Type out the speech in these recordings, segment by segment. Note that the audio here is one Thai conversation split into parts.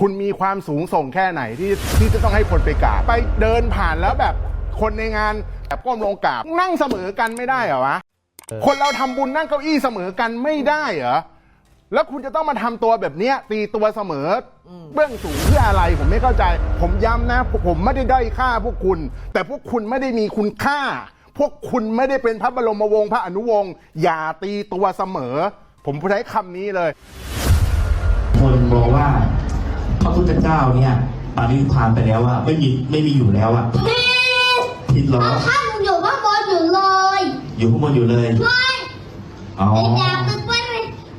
คุณมีความสูงส่งแค่ไหนที่ที่จะต้องให้คนไปกราบไปเดินผ่านแล้วแบบคนในงานแบบก้มลงกราบนั่งเสมอกันไม่ได้เหรอวะคนเราทำบุญนั่งเก้าอี้เสมอกันไม่ได้เหรอแล้วคุณจะต้องมาทำตัวแบบเนี้ยตีตัวเสมออเบื้องสูงเพื่ออะไรผมไม่เข้าใจ ผมย้ำนะ ผมไม่ได้ด้อยค่าพวกคุณ แต่พวกคุณไม่ได้มีคุณค่า พวกคุณไม่ได้เป็นพระบรมวงศ์พระอนุวงศ์อย่าตีตัวเสมอ ผมใช้คำนี้เลย คนบอกว่าพ ระพุทธเจ้าเนี่ยปารินิพพานไปแล้วอะไม่มีไม่มีอยู่แล้วอะพี่ทิศล้อเอาท่านอยู่ข้างบนอยู่เลย อยู่ข้างบนอยู่เลยไม่อ๋อแต่อยากจะไป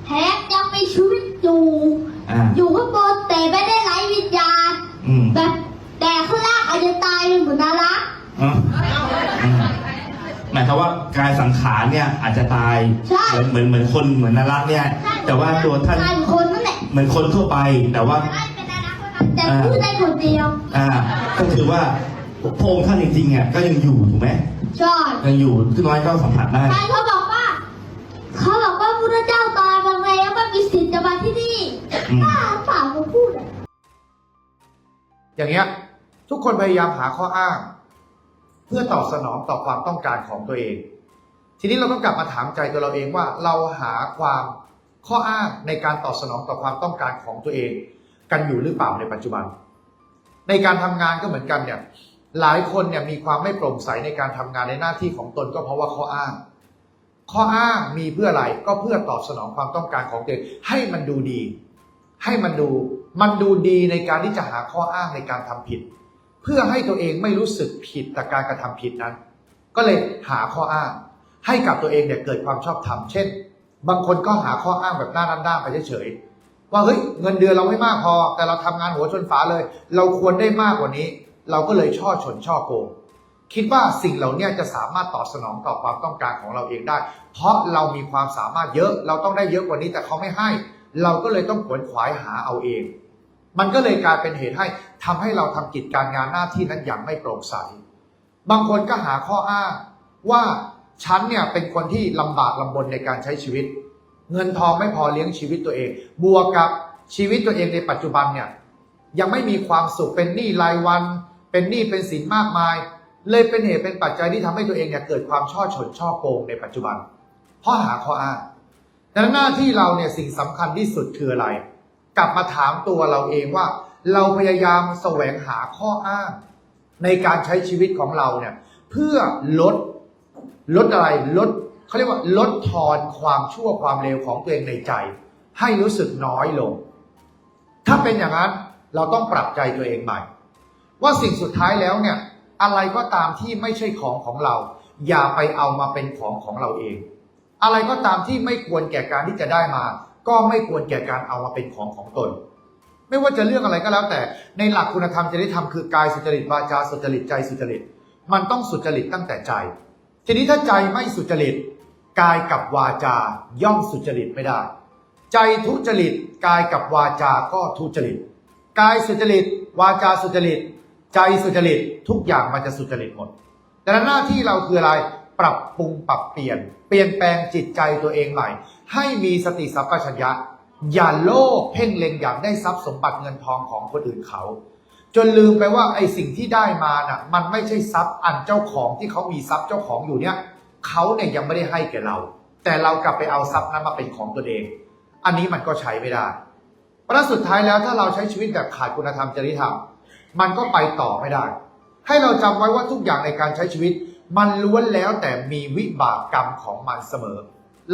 แฮกยังมีชีวิตอยู่อ่าอยู่ข้างบนแต่ไม่ได้ไร้วิญญาณอืมแบบแต่ข้างล่างอาจจะตายเหมือนนารักอ๋ออืมหมายความว่ากายสังขารเนี่ยอาจจะตายใช่เหมือนเหมือนเหมือนคนเหมือนนรกเนี่ย แต่ว่าตัวท่านตายเหมือนคนนั่นแหละเหมือนคนทั่วไปแต่ว่า พูดได้คนเดียว อ่า ก็คือว่าพระองค์ท่านจริงๆอะก็ยังอยู่ถูกไหมใช่ยังอยู่คือน้อยก็สัมผัสได้ ใช่เขาบอกว่า เขาบอกว่าพระเจ้าตายบางแล้วไม่มีสิทธิ์จะมาที่นี่อืมบ้าเปล่าเขาพูดอะอย่างเงี้ยทุกคนพยายามหาข้ออ้าง เพื่อตอบสนองต่อความต้องการของตัวเอง ทีนี้เราต้องกลับมาถามใจตัวเราเองว่าเราหาความข้ออ้างในการตอบสนองต่อความต้องการของตัวเอง กันอยู่หรือเปล่าในปัจจุบัน ในการทำงานก็เหมือนกันเนี่ยหลายคนเนี่ยมีความไม่โปร่งใสในการทำงานในหน้าที่ของตนก็เพราะว่าข้ออ้าง ข้ออ้างมีเพื่ออะไรก็เพื่อตอบสนองความต้องการของตัวเองให้มันดูดี ให้มันดูมันดูดีในการที่จะหาข้ออ้างในการทำผิด เพื่อให้ตัวเองไม่รู้สึกผิดจากการกระทำผิดนั้น ก็เลยหาข้ออ้าง ให้กับตัวเองเนี่ยเกิดความชอบธรรมเช่น บางคนก็หาข้ออ้างแบบหน้าด้านๆไปเฉยๆ ว่าเฮ้ยเงินเดือนเราไม่มากพอ แต่เราทำงานหัวชนฝาเลย เราควรได้มากกว่านี้ เราก็เลยช่อชนช่อโกง คิดว่าสิ่งเหล่านี้จะสามารถตอบสนองต่อความต้องการของเราเองได้ เพราะเรามีความสามารถเยอะเราต้องได้เยอะกว่านี้แต่เขาไม่ให้ เราก็เลยต้องขวนขวายหาเอาเอง มันก็เลยกลายเป็นเหตุให้ทำให้เราทำกิจการงานหน้าที่นั้นอย่างไม่โปร่งใส บางคนก็หาข้ออ้างว่าฉันเนี่ยเป็นคนที่ลำบากลำบนในการใช้ชีวิต เงินทองไม่พอเลี้ยงชีวิตตัวเอง บวกกับชีวิตตัวเองในปัจจุบันเนี่ยยังไม่มีความสุขเป็นหนี้รายวัน เป็นหนี้เป็นสินมากมาย เลยเป็นเหตุเป็นปัจจัยที่ทำให้ตัวเองเนี่ยเกิดความช่อฉนช่อโกงในปัจจุบัน เพราะหาข้ออ้างดังนั้นหน้าที่เราเนี่ยสิ่งสำคัญที่สุดคืออะไร กลับมาถามตัวเราเองว่า เราพยายามแสวงหาข้ออ้าง ในการใช้ชีวิตของเราเนี่ยเพื่อลดลดอะไรลด เขาเรียกว่าลดทอนความชั่วความเลวของตัวเองในใจ ให้รู้สึกน้อยลง ถ้าเป็นอย่างนั้นเราต้องปรับใจตัวเองใหม่ ว่าสิ่งสุดท้ายแล้วเนี่ย อะไรก็ตามที่ไม่ใช่ของของเรา อย่าไปเอามาเป็นของของเราเอง อะไรก็ตามที่ไม่ควรแก่การที่จะได้มา ก็ไม่ควรแก่การเอามาเป็นของของตนไม่ว่าจะเรื่องอะไรก็แล้วแต่ ในหลักคุณธรรมจริยธรรมคือกายสุจริตวาจาสุจริตใจสุจริต มันต้องสุจริตตั้งแต่ใจ ทีนี้ถ้าใจไม่สุจริต กายกับวาจาย่อมสุจริตไม่ได้ ใจทุจริตกายกับวาจาก็ทุจริต กายสุจริต วาจาสุจริต ใจสุจริตทุกอย่างมันจะสุจริตหมดแต่หน้าที่เราคืออะไรปรับปรุงปรับเปลี่ยน เปลี่ยนแปลงจิตใจตัวเองใหม่ ให้มีสติสัมปชัญญะ อย่าโลภเพ่งเล็งอยากได้ทรัพย์สมบัติเงินทองของคนอื่นเขา จนลืมไปว่าไอ้สิ่งที่ได้มาน่ะ มันไม่ใช่ทรัพย์อันเจ้าของที่เขามีทรัพย์เจ้าของอยู่เนี่ย เขาเนี่ยยังไม่ได้ให้แก่เรา แต่เรากลับไปเอาทรัพย์นั้นมาเป็นของตัวเอง อันนี้มันก็ใช้ไม่ได้ เพราะสุดท้ายแล้วถ้าเราใช้ชีวิตแบบขาดคุณธรรมจริยธรรม มันก็ไปต่อไม่ได้ ให้เราจำไว้ว่าทุกอย่างในการใช้ชีวิต มันล้วนแล้วแต่มีวิบากกรรมของมันเสมอ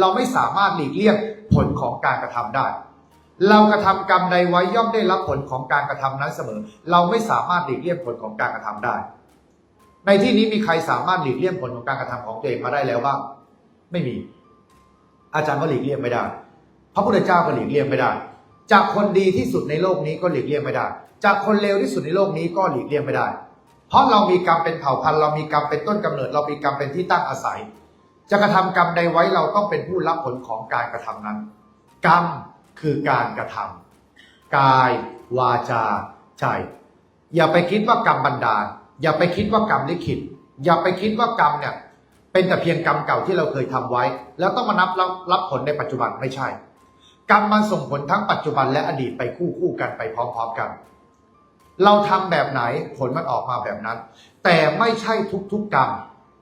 เราไม่สามารถหลีกเลี่ยงผลของการกระทำได้ เรากระทำกรรมใดไว้ย่อมได้รับผลของการกระทำนั้นเสมอ เราไม่สามารถหลีกเลี่ยงผลของการกระทำได้ ในที่นี้มีใครสามารถหลีกเลี่ยงผลของการกระทำของตัวเองมาได้แล้วบ้างไม่มี อาจารย์ก็หลีกเลี่ยงไม่ได้ พระพุทธเจ้าก็หลีกเลี่ยงไม่ได้ จากคนดีที่สุดในโลกนี้ก็หลีกเลี่ยงไม่ได้ จากคนเลวที่สุดในโลกนี้ก็หลีกเลี่ยงไม่ได้ เพราะเรามีกรรมเป็นเผ่าพันธุ์เรามีกรรมเป็นต้นกำเนิด เรามีกรรมเป็นที่ตั้งอาศัย จะกระทำกรรมใดไว้เราต้องเป็นผู้รับผลของการกระทำนั้น กรรมคือการกระทำกาย วาจาใจอย่าไปคิดว่ากรรมบันดาล อย่าไปคิดว่ากรรมลิขิต อย่าไปคิดว่ากรรมเนี่ยเป็นแต่เพียงกรรมเก่าที่เราเคยทำไว้ แล้วต้องมานับรับผลในปัจจุบันไม่ใช่ กรรมมันส่งผลทั้งปัจจุบันและอดีตไปคู่คู่กันไปพร้อมๆกัน เราทำแบบไหนผลมันออกมาแบบนั้น แต่ไม่ใช่ทุกๆกรรม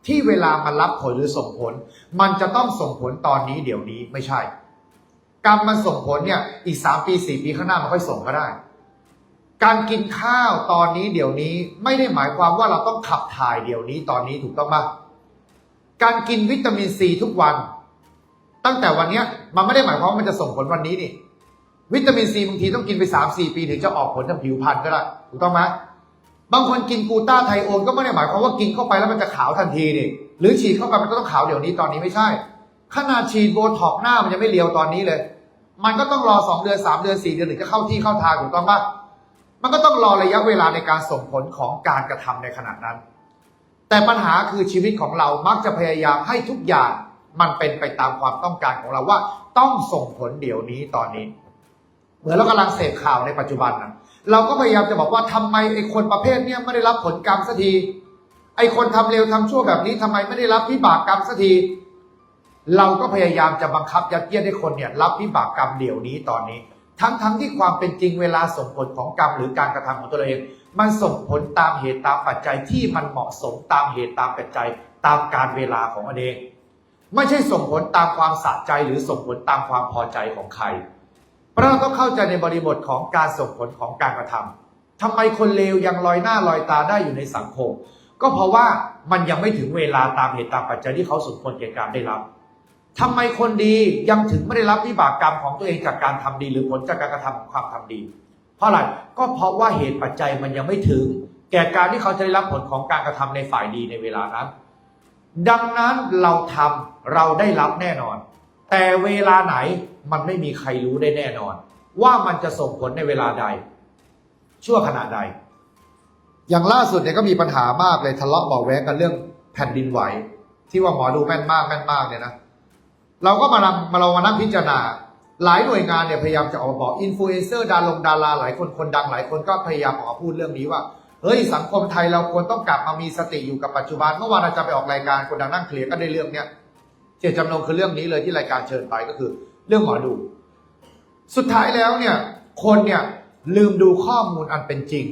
ที่เวลามันรับผลหรือส่งผล มันจะต้องส่งผลตอนนี้เดี๋ยวนี้ไม่ใช่ กรรมมันส่งผลเนี่ยอีกสามปีสี่ปีข้างหน้ามันค่อยส่งก็ได้ การกินข้าวตอนนี้เดี๋ยวนี้ไม่ได้หมายความว่าเราต้องขับถ่ายเดี๋ยวนี้ตอนนี้ถูกต้องปะการกินวิตามินซีทุกวัน ตั้งแต่วันนี้มันไม่ได้หมายความว่ามันจะส่งผลวันนี้นี่ วิตามินซีบางทีต้องกินไปสามสี่ปีถึงจะออกผลทางผิวพรรณก็ได้ถูกต้องไหมบางคนกินกูต้าไทโอนก็ไม่ได้หมายความว่ากินเข้าไปแล้วมันจะขาวทันทีนี่หรือฉีดเข้าไปมันก็ต้องขาวเดี๋ยวนี้ตอนนี้ไม่ใช่ ขนาดฉีดโบท็อกหน้ามันยังไม่เรียวตอนนี้เลย มันก็ต้องรอสองเดือนสามเดือนสี่เดือนถึงจะเข้าที่เข้าทางถูกต้องปะ มันก็ต้องรอระยะเวลาในการส่งผลของการกระทำในขณะนั้น แต่ปัญหาคือชีวิตของเรามักจะพยายามให้ทุกอย่างมันเป็นไปตามความต้องการของเราว่า ต้องส่งผลเดี๋ยวนี้ตอนนี้ เหมือนเรากำลังเสพข่าวในปัจจุบันนะเราก็พยายามจะบอกว่าทำไมไอ้คนประเภทเนี้ยไม่ได้รับผลกรรมสักทีไอ้คนทำเร็วทำชั่วแบบนี้ทำไมไม่ได้รับวิบากกรรมสักทีเราก็พยายามจะบังคับยัดเยียดให้คนเนี่ยรับวิบากกรรมเดี๋ยวนี้ตอนนี้ ทั้งทั้งที่ความเป็นจริงเวลาส่งผลของกรรมหรือการกระทำของตัวเอง มันส่งผลตามเหตุตามปัจจัยที่มันเหมาะสมตามเหตุตามปัจจัย ตามการเวลาของมันเอง ไม่ใช่ส่งผลตามความสะใจหรือส่งผลตามความพอใจของใครเพราะเราต้องเข้าใจในบริบทของการส่งผลของการกระทำทำไมคนเลวยังลอยหน้าลอยตาได้อยู่ในสังคม ก็เพราะว่ามันยังไม่ถึงเวลาตามเหตุตามปัจจัยที่เขาสมควรแก่การได้รับ ทำไมคนดียังถึงไม่ได้รับวิบากกรรมของตัวเองจากการทำดีหรือผลจากการกระทำของความทำดี เพราะอะไรก็เพราะว่าเหตุปัจจัยมันยังไม่ถึง แก่การที่เขาจะได้รับผลของการกระทำในฝ่ายดีในเวลานั้น ดังนั้นเราทำเราได้รับแน่นอน แต่เวลาไหนมันไม่มีใครรู้ได้แน่นอน ว่ามันจะส่งผลในเวลาใด ชั่วขณะใด อย่างล่าสุดเนี่ยก็มีปัญหามากเลยทะเลาะเบาะแว้งกันเรื่องแผ่นดินไหว ที่ว่าหมอดูแม่นมากแม่นมากเนี่ยนะ เราก็มามาเรามานั่งพิจารณา หลายหน่วยงานเนี่ยพยายามจะออกมาบอกอินฟลูเอนเซอร์ดารงดาราหลายคนคนดังหลายคนก็พยายามออกมาพูดเรื่องนี้ว่าเฮ้ยสังคมไทยเราควรต้องกลับมามีสติอยู่กับปัจจุบันเมื่อวานอาจารย์ไปออกรายการคนดังนั่งเคลียร์ก็ได้เรื่องเนี้ยเจตจำนงคือเรื่องนี้เลยที่รายการเชิญไปก็คือ เรื่องหมอดู สุดท้ายแล้วเนี่ยคนเนี่ยลืมดูข้อมูลอันเป็นจริง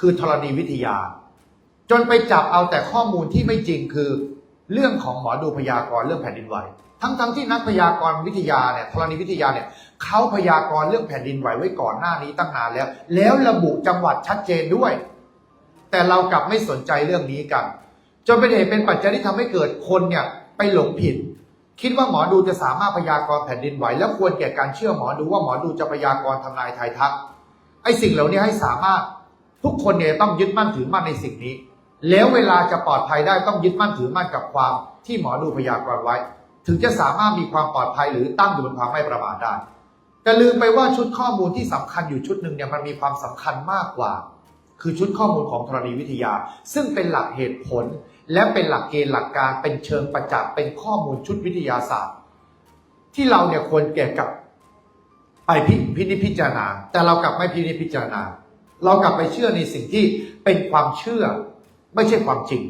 คือธรณีวิทยา จนไปจับเอาแต่ข้อมูลที่ไม่จริงคือ เรื่องของหมอดูพยากรณ์เรื่องแผ่นดินไหว ทั้งทั้งที่นักพยากรณ์วิทยาเนี่ยธรณีวิทยาเนี่ยเขาพยากรณ์เรื่องแผ่นดินไหวไว้ก่อนหน้านี้ตั้งนานแล้ว แล้วระบุจังหวัดชัดเจนด้วย แต่เรากลับไม่สนใจเรื่องนี้กัน จนเป็นเหตุเป็นปัจจัยที่ทำให้เกิดคนเนี่ยไปหลงผิด คิดว่าหมอดูจะสามารถพยากรณ์แผ่นดินไหว แล้วควรแก่การเชื่อหมอดูว่าหมอดูจะพยากรณ์ทำนายทายทักไอ้สิ่งเหล่านี้ให้สามารถทุกคนเนี่ยต้องยึดมั่นถือมั่นในสิ่งนี้ แล้วเวลาจะปลอดภัยได้ต้องยึดมั่นถือมั่นกับความที่หมอดูพยากรณ์ไว้ ถึงจะสามารถมีความปลอดภัยหรือตั้งอยู่บนความไม่ประมาทได้แต่ลืมไปว่าชุดข้อมูลที่สำคัญอยู่ชุดหนึ่งเนี่ยมันมีความสำคัญมากกว่า คือชุดข้อมูลของธรณีวิทยา ซึ่งเป็นหลักเหตุผล และเป็นหลักเกณฑ์หลักการเป็นเชิงประจักษ์เป็นข้อมูลชุดวิทยาศาสตร์ ที่เราเนี่ยควรเก็บกับไปพิพินิจพิจารณา แต่เรากลับไม่พินิจพิจารณา เรากลับไปเชื่อในสิ่งที่เป็นความเชื่อ ไม่ใช่ความจริง